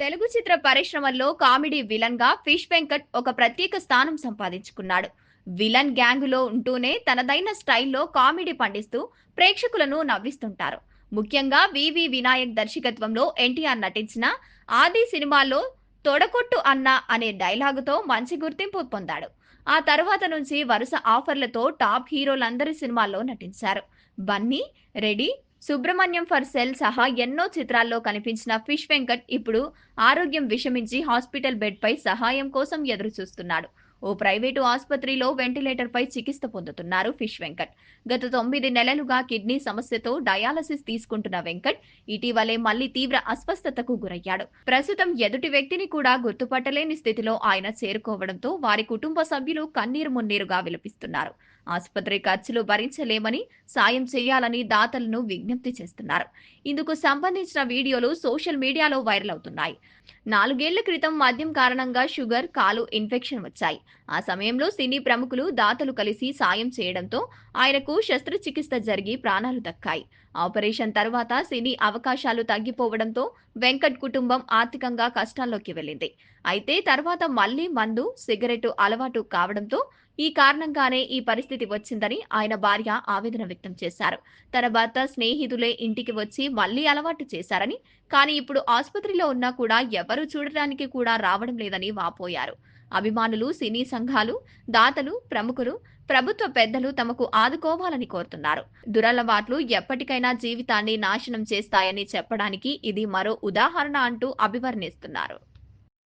తెలుగు చిత్ర పరిశ్రమల్లో కామెడీ విలన్గా ఫిష్ వెంకట్ ఒక ప్రత్యేక స్థానం సంపాదించుకున్నాడు. విలన్ గ్యాంగులో ఉంటూనే తనదైన స్టైల్లో కామెడీ పండిస్తూ ప్రేక్షకులను నవ్విస్తుంటారు. ముఖ్యంగా వివి వినాయక్ దర్శకత్వంలో ఎన్టీఆర్ నటించిన ఆది సినిమాలో తొడకొట్టు అన్న అనే డైలాగుతో మంచి గుర్తింపు పొందాడు. ఆ తర్వాత నుంచి వరుస ఆఫర్లతో టాప్ హీరోలందరి సినిమాల్లో నటించారు. Bunny ready Subramanyam for sale సహా ఎన్నో చిత్రాల్లో కనిపించిన ఫిష్ వెంకట్ ఇప్పుడు ఆరోగ్యం విషమించి హాస్పిటల్ బెడ్ పై సహాయం కోసం ఎదురు చూస్తున్నాడు ఓ ప్రైవేటు ఆసుపత్రిలో వెంటిలేటర్ పై చికిత్స పొందుతున్నారు ఫిష్ వెంకట్. గత తొమ్మిది నెలలుగా కిడ్నీ సమస్యతో డయాలసిస్ తీసుకుంటున్న వెంకట్ ఇటీవలే మళ్ళీ తీవ్ర అస్వస్థతకు గురయ్యాడు. ప్రస్తుతం ఎదుటి వ్యక్తిని కూడా గుర్తుపట్టలేని స్థితిలో ఆయన చేరుకోవడంతో వారి కుటుంబ సభ్యులు కన్నీరు మున్నీరుగా విలపిస్తున్నారు. ఆసుపత్రి ఖర్చులు భరించలేమని సాయం చేయాలని దాతలను విజ్ఞప్తి చేస్తున్నారు. ఇందుకు సంబంధించిన వీడియోలు సోషల్ మీడియాలో వైరల్ అవుతున్నాయి. నాలుగేళ్ళ క్రితం మద్యం కారణంగా షుగర్ కాలు ఇన్ఫెక్షన్ వచ్చాయి. ఆ సమయంలో సినీ ప్రముఖులు దాతలు కలిసి సాయం చేయడంతో ఆయనకు శస్త్రచికిత్స జరిగి ప్రాణాలు దక్కాయి. ఆపరేషన్ తర్వాత సినీ అవకాశాలు తగ్గిపోవడంతో వెంకట్ కుటుంబం ఆర్థికంగా కష్టాల్లోకి వెళ్ళింది. అయితే తర్వాత మళ్ళీ మందు సిగరెట్ అలవాటు కావడంతో ఈ కారణంగానే ఈ పరిస్థితి వచ్చిందని ఆయన భార్య ఆవేదన వ్యక్తం చేశారు. తన భర్త స్నేహితులే ఇంటికి వచ్చి మళ్ళీ అలవాటు చేశారని కానీ ఇప్పుడు ఆసుపత్రిలో ఉన్నా కూడా ఎవరు చూడటానికి కూడా రావడం లేదని వాపోయారు. అభిమానులు సినీ సంఘాలు దాతలు ప్రముఖులు ప్రభుత్వ పెద్దలు తమకు ఆదుకోవాలని కోరుతున్నారు. దురలవాట్లు ఎప్పటికైనా జీవితాన్ని నాశనం చేస్తాయని చెప్పడానికి ఇది మరో ఉదాహరణ అంటూ అభివర్ణిస్తున్నారు.